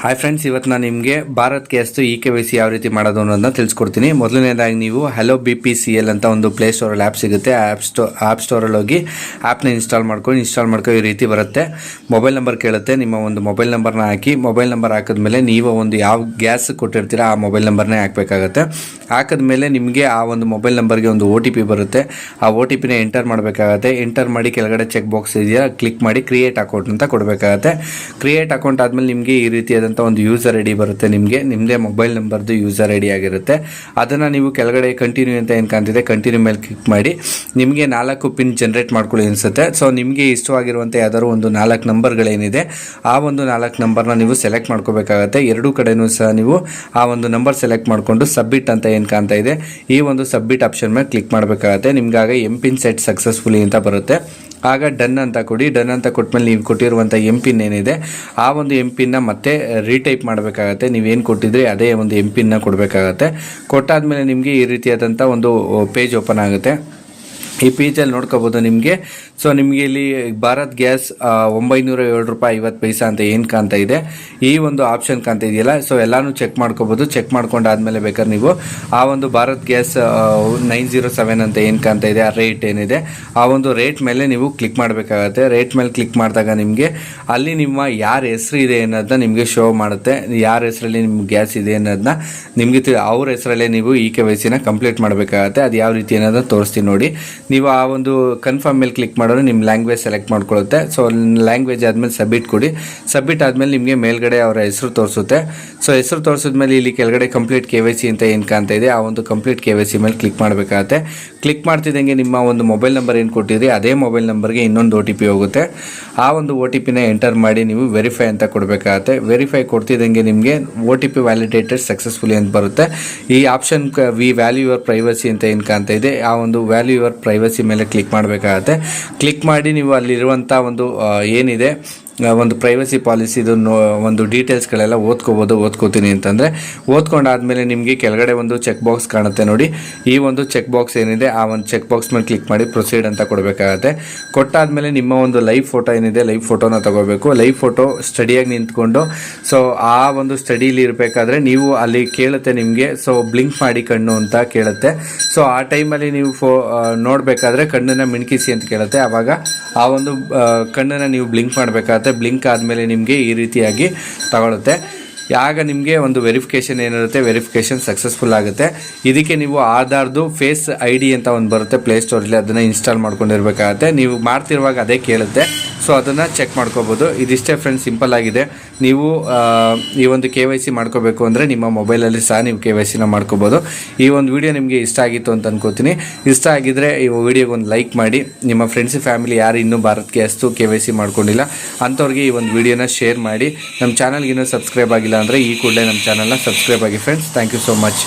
Hi friends ಇವತ್ತು ನಾನು ನಿಮಗೆ ಭಾರತ್ ಗ್ಯಾಸ್ದು ಇ ಕೆ ವೈ ಸಿ ಯಾವ ರೀತಿ ಮಾಡೋದು ಅನ್ನೋದನ್ನ ತಿಳಿಸ್ಕೊಡ್ತೀನಿ. ಮೊದಲನೇದಾಗಿ ನೀವು hello B P C L ಅಂತ ಒಂದು ಪ್ಲೇ ಸ್ಟೋರಲ್ಲಿ ಆ್ಯಪ್ ಸಿಗುತ್ತೆ. ಆ್ಯಪ್ ಸ್ಟೋ ಆ್ಯಪ್ ಸ್ಟೋರಲ್ಲಿ ಹೋಗಿ ಆ್ಯಪ್ನ ಇನ್ಸ್ಟಾಲ್ ಮಾಡ್ಕೊಂಡು ಇನ್ಸ್ಟಾಲ್ ಮಾಡ್ಕೊ ಈ ರೀತಿ ಬರುತ್ತೆ. ಮೊಬೈಲ್ ನಂಬರ್ ಕೇಳುತ್ತೆ. ನಿಮ್ಮ ಒಂದು ಮೊಬೈಲ್ ನಂಬರ್ನ ಹಾಕಿ ಮೊಬೈಲ್ ನಂಬರ್ ಹಾಕಿದ್ಮೇಲೆ ನೀವು ಒಂದು ಯಾವ ಗ್ಯಾಸ್ ಕೊಟ್ಟಿರ್ತೀರ, ಆ ಮೊಬೈಲ್ ನಂಬರ್ನೇ ಹಾಕಬೇಕಾಗತ್ತೆ. ಹಾಕಿದ್ಮೇಲೆ ನಿಮಗೆ ಆ ಒಂದು ಮೊಬೈಲ್ ನಂಬರ್ಗೆ ಒಂದು ಒ ಟಿ ಪಿ ಬರುತ್ತೆ. ಆ ಒ ಟಿ ಪಿನ ಎಂಟರ್ ಮಾಡಬೇಕಾಗತ್ತೆ. ಎಂಟರ್ ಮಾಡಿ ಕೆಳಗಡೆ ಚೆಕ್ ಬಾಕ್ಸ್ ಇದೆಯಾ ಕ್ಲಿಕ್ ಮಾಡಿ ಕ್ರಿಯೇಟ್ ಅಕೌಂಟ್ ಅಂತ ಕೊಡಬೇಕಾಗತ್ತೆ. ಕ್ರಿಯೇಟ್ ಅಕೌಂಟ್ ಆದಮೇಲೆ ನಿಮಗೆ ಈ ರೀತಿಯಾದಂಥ ಒಂದು ಯೂಸರ್ ಐ ಡಿ ಬರುತ್ತೆ ನಿಮಗೆ. ನಿಮ್ಮದೇ ಮೊಬೈಲ್ ನಂಬರ್ದು ಯೂಸರ್ ಐ ಡಿ ಆಗಿರುತ್ತೆ. ಅದನ್ನು ನೀವು ಕೆಳಗಡೆ ಕಂಟಿನ್ಯೂ ಅಂತ ಏನು ಕಾಣ್ತಿದೆ ಕಂಟಿನ್ಯೂ ಮೇಲೆ ಕ್ಲಿಕ್ ಮಾಡಿ. ನಿಮಗೆ ನಾಲ್ಕು ಪಿನ್ ಜನ್ರೇಟ್ ಮಾಡ್ಕೊಳ್ಳಿ ಅನಿಸುತ್ತೆ. ಸೊ ನಿಮಗೆ ಇಷ್ಟವಾಗಿರುವಂಥ ಯಾವ್ದಾದ್ರು ಒಂದು ನಾಲ್ಕು ನಂಬರ್ಗಳೇನಿದೆ ಆ ಒಂದು ನಾಲ್ಕು ನಂಬರ್ನ ನೀವು ಸೆಲೆಕ್ಟ್ ಮಾಡ್ಕೋಬೇಕಾಗತ್ತೆ. ಎರಡೂ ಕಡೆನೂ ಸಹ ನೀವು ಆ ಒಂದು ನಂಬರ್ ಸೆಲೆಕ್ಟ್ ಮಾಡಿಕೊಂಡು ಸಬ್ಮಿಟ್ ಅಂತ ಏನು ಕಾಣ್ತಾ ಇದೆ, ಈ ಒಂದು ಸಬ್ಮಿಟ್ ಆಪ್ಷನ್ ಮೇಲೆ ಕ್ಲಿಕ್ ಮಾಡಬೇಕಾಗತ್ತೆ. ನಿಮ್ಗಾಗ ಎಂ ಪಿನ್ ಸೆಟ್ ಸಕ್ಸಸ್ಫುಲಿ ಅಂತ ಬರುತ್ತೆ. ಆಗ ಡನ್ ಅಂತ ಕೊಡಿ. ಡನ್ ಅಂತ ಕೊಟ್ಟ ಮೇಲೆ ನೀವು ಕೊಟ್ಟಿರುವಂಥ ಎಂ ಪಿನ್ ಏನಿದೆ, ಆ ಒಂದು ಎಂ ಪಿನ್ನ ಮತ್ತೆ ರೀಟೈಪ್ ಮಾಡಬೇಕಾಗತ್ತೆ. ನೀವೇನು ಕೊಟ್ಟಿದ್ರಿ ಅದೇ ಒಂದು ಎಂ ಪಿನ್ನ ಕೊಡಬೇಕಾಗತ್ತೆ. ಕೊಟ್ಟಾದ್ಮೇಲೆ ನಿಮಗೆ ಈ ರೀತಿಯಾದಂಥ ಒಂದು ಪೇಜ್ ಓಪನ್ ಆಗುತ್ತೆ. ಈ ಪೇಜಲ್ಲಿ ನೋಡ್ಕೋಬೋದು ನಿಮಗೆ. ಸೊ ನಿಮಗೆ ಇಲ್ಲಿ ಭಾರತ್ ಗ್ಯಾಸ್ ಒಂಬೈನೂರ ಏಳು ರೂಪಾಯಿ ಐವತ್ತು ಪೈಸಾ ಅಂತ ಏನು ಕಾಣ್ತಾ ಇದೆ? ಈ ಒಂದು ಆಪ್ಷನ್ ಕಾಣ್ತಾ ಇದೆಯಲ್ಲ? ಸೊ ಎಲ್ಲಾನು ಚೆಕ್ ಮಾಡ್ಕೋಬೋದು. ಚೆಕ್ ಮಾಡ್ಕೊಂಡಾದ್ಮೇಲೆ ಬೇಕಾದ್ರೆ ನೀವು ಆ ಒಂದು Bharat gas nine zero seven ಅಂತ ಏನು ಕಾಣ್ತಾ ಇದೆ? ಆ ರೇಟ್ ಏನಿದೆ? ಆ ಒಂದು ರೇಟ್ ಮೇಲೆ ನೀವು ಕ್ಲಿಕ್ ಮಾಡಬೇಕಾಗತ್ತೆ. ರೇಟ್ ಮೇಲೆ ಕ್ಲಿಕ್ ಮಾಡಿದಾಗ ನಿಮಗೆ ಅಲ್ಲಿ ನಿಮ್ಮ ಯಾರ ಹೆಸರು ಇದೆ ಅನ್ನೋದನ್ನ ನಿಮಗೆ ಶೋ ಮಾಡುತ್ತೆ. ಯಾರ ಹೆಸರಲ್ಲಿ ನಿಮ್ಗೆ ಗ್ಯಾಸ್ ಇದೆ ಅನ್ನೋದನ್ನ ನಿಮಗೆ ಅವ್ರ ಹೆಸರಲ್ಲೇ ನೀವು ಈ ಕೆ ವೈ ಸಿನ ಕಂಪ್ಲೀಟ್ ಮಾಡಬೇಕಾಗತ್ತೆ. ಅದು ಯಾವ ರೀತಿ ಅನ್ನೋದನ್ನ ತೋರಿಸ್ತೀನಿ ನೋಡಿ. ನೀವು ಆ ಒಂದು ಕನ್ಫರ್ಮ್ ಮೇಲೆ ಕ್ಲಿಕ್ ಮಾಡೋರು ನಿಮ್ಮ ಲ್ಯಾಂಗ್ವೇಜ್ ಸೆಲೆಕ್ಟ್ ಮಾಡ್ಕೊಳ್ಳುತ್ತೆ. ಸೊ ಲ್ಯಾಂಗ್ವೇಜ್ ಆದಮೇಲೆ ಸಬ್ಮಿಟ್ ಕೊಡಿ. ಸಬ್ಮಿಟ್ ಆದಮೇಲೆ ನಿಮಗೆ ಮೇಲ್ಗಡೆ ಅವರ ಹೆಸರು ತೋರಿಸುತ್ತೆ. ಸೊ ಹೆಸರು ತೋರಿಸಿದ್ಮೇಲೆ ಇಲ್ಲಿ ಕೆಳಗಡೆ ಕಂಪ್ಲೀಟ್ ಕೆ ವೈ ಸಿ ಅಂತ ಏನು ಕಾಣ್ತಾ ಇದೆ, ಆ ಒಂದು ಕಂಪ್ಲೀಟ್ ಕೆ ವೈ ಸಿ ಮೇಲೆ ಕ್ಲಿಕ್ ಮಾಡಬೇಕಾಗತ್ತೆ. ಕ್ಲಿಕ್ ಮಾಡ್ತಿದ್ದಂಗೆ ನಿಮ್ಮ ಒಂದು ಮೊಬೈಲ್ ನಂಬರ್ ಏನು ಕೊಟ್ಟಿದ್ರಿ, ಅದೇ ಮೊಬೈಲ್ ನಂಬರ್ಗೆ ಇನ್ನೊಂದು ಒ ಟಿ ಪಿ ಹೋಗುತ್ತೆ. ಆ ಒಂದು ಒ ಟಿ ಪಿನ ಎಂಟರ್ ಮಾಡಿ ನೀವು ವೆರಿಫೈ ಅಂತ ಕೊಡಬೇಕಾಗತ್ತೆ. ವೆರಿಫೈ ಕೊಡ್ತಿದ್ದಂಗೆ ನಿಮಗೆ O T P validated successfully ಅಂತ ಬರುತ್ತೆ. ಈ option we value your privacy ಅಂತ ಏನು ಕಾಣ್ತಾ ಇದೆ, ಆ ಒಂದು ವ್ಯಾಲ್ಯೂ ಯುವರ್ ಪ್ರೈವಸಿ ಮೇಲೆ ಕ್ಲಿಕ್ ಮಾಡಬೇಕಾಗತ್ತೆ. ಕ್ಲಿಕ್ ಮಾಡಿ ನೀವು ಅಲ್ಲಿರುವಂಥ ಒಂದು ಏನಿದೆ ಒಂದು ಪ್ರೈವಸಿ ಪಾಲಿಸಿದು ಒಂದು ಡೀಟೇಲ್ಸ್ಗಳೆಲ್ಲ ಓದ್ಕೋಬೋದು, ಓದ್ಕೋತೀನಿ ಅಂತಂದರೆ, ಓದ್ಕೊಂಡಾದಮೇಲೆ ನಿಮಗೆ ಕೆಳಗಡೆ ಒಂದು ಚೆಕ್ ಬಾಕ್ಸ್ ಕಾಣುತ್ತೆ ನೋಡಿ. ಈ ಒಂದು ಚೆಕ್ ಬಾಕ್ಸ್ ಏನಿದೆ, ಆ ಒಂದು ಚೆಕ್ ಬಾಕ್ಸ್ ಮೇಲೆ ಕ್ಲಿಕ್ ಮಾಡಿ ಪ್ರೊಸೀಡ್ ಅಂತ ಕೊಡಬೇಕಾಗತ್ತೆ. ಕೊಟ್ಟಾದ್ಮೇಲೆ ನಿಮ್ಮ ಒಂದು ಲೈವ್ ಫೋಟೋ ಏನಿದೆ ಲೈವ್ ಫೋಟೋನ ತಗೋಬೇಕು. ಲೈವ್ ಫೋಟೋ ಸ್ಟಡಿಯಾಗಿ ನಿಂತ್ಕೊಂಡು ಸೊ ಆ ಒಂದು ಸ್ಟಡೀಲಿ ಇರಬೇಕಾದ್ರೆ ನೀವು ಅಲ್ಲಿ ಕೇಳುತ್ತೆ ನಿಮಗೆ ಸೊ ಬ್ಲಿಂಕ್ ಮಾಡಿ ಕಣ್ಣು ಅಂತ ಕೇಳುತ್ತೆ. ಸೊ ಆ ಟೈಮಲ್ಲಿ ನೀವು ಫೋ ನೋಡಬೇಕಾದ್ರೆ ಕಣ್ಣನ್ನು ಮಿಣಕಿಸಿ ಅಂತ ಕೇಳುತ್ತೆ. ಆವಾಗ ಆ ಒಂದು ಕಣ್ಣನ್ನು ನೀವು ಬ್ಲಿಂಕ್ ಮಾಡಬೇಕಾಗತ್ತೆ ಬ್ಲಿಂಕ್ ಆದಮೇಲೆ ನಿಮಗೆ ಈ ರೀತಿಯಾಗಿ ತಗೊಳುತ್ತೆ. ಆಗ ನಿಮಗೆ ಒಂದು ವೆರಿಫಿಕೇಷನ್ ಏನಿರುತ್ತೆ, ವೆರಿಫಿಕೇಷನ್ ಸಕ್ಸಸ್ಫುಲ್ ಆಗುತ್ತೆ. ಇದಕ್ಕೆ ನೀವು ಆಧಾರ್ದು ಫೇಸ್ ಐ ಡಿ ಅಂತ ಒಂದು ಬರುತ್ತೆ ಪ್ಲೇಸ್ಟೋರಲ್ಲಿ ಅದನ್ನು ಇನ್ಸ್ಟಾಲ್ ಮಾಡ್ಕೊಂಡಿರ್ಬೇಕಾಗತ್ತೆ. ನೀವು ಮಾಡ್ತಿರುವಾಗ ಅದೇ ಕೇಳುತ್ತೆ. ಸೊ ಅದನ್ನು ಚೆಕ್ ಮಾಡ್ಕೋಬೋದು. ಇದಿಷ್ಟೇ ಫ್ರೆಂಡ್ಸ್ ಸಿಂಪಲ್ ಆಗಿದೆ. ನೀವು ಈ ಒಂದು ಕೆ ವೈ ಸಿ ಮಾಡ್ಕೋಬೇಕು ಅಂದರೆ ನಿಮ್ಮ ಮೊಬೈಲಲ್ಲಿ ಸಹ ನೀವು ಕೆ ವೈ ಸಿನ ಮಾಡ್ಕೋಬೋದು. ಈ ಒಂದು ವಿಡಿಯೋ ನಿಮಗೆ ಇಷ್ಟ ಆಗಿತ್ತು ಅಂತ ಅನ್ಕೋತೀನಿ. ಇಷ್ಟ ಆಗಿದ್ದರೆ ಈ ವಿಡಿಯೋಗೆ ಒಂದು ಲೈಕ್ ಮಾಡಿ. ನಿಮ್ಮ ಫ್ರೆಂಡ್ಸ್ ಫ್ಯಾಮಿಲಿ ಯಾರು ಇನ್ನೂ ಭಾರತ್ಗೆ ಅಷ್ಟು ಕೆ ವೈ ಸಿ ಮಾಡ್ಕೊಂಡಿಲ್ಲ, ಅಂಥವ್ರಿಗೆ ಈ ಒಂದು ವಿಡಿಯೋನ ಶೇರ್ ಮಾಡಿ. ನಮ್ಮ ಚಾನಲ್ಗೆ ಇನ್ನೂ ಸಬ್ಸ್ಕ್ರೈಬ್ ಆಗಿಲ್ಲ ಅಂದರೆ ಈ ಕೂಡಲೇ ನಮ್ಮ ಚಾನಲ್ನ ಸಬ್ಸ್ಕ್ರೈಬ್ ಆಗಿ friends thank you so much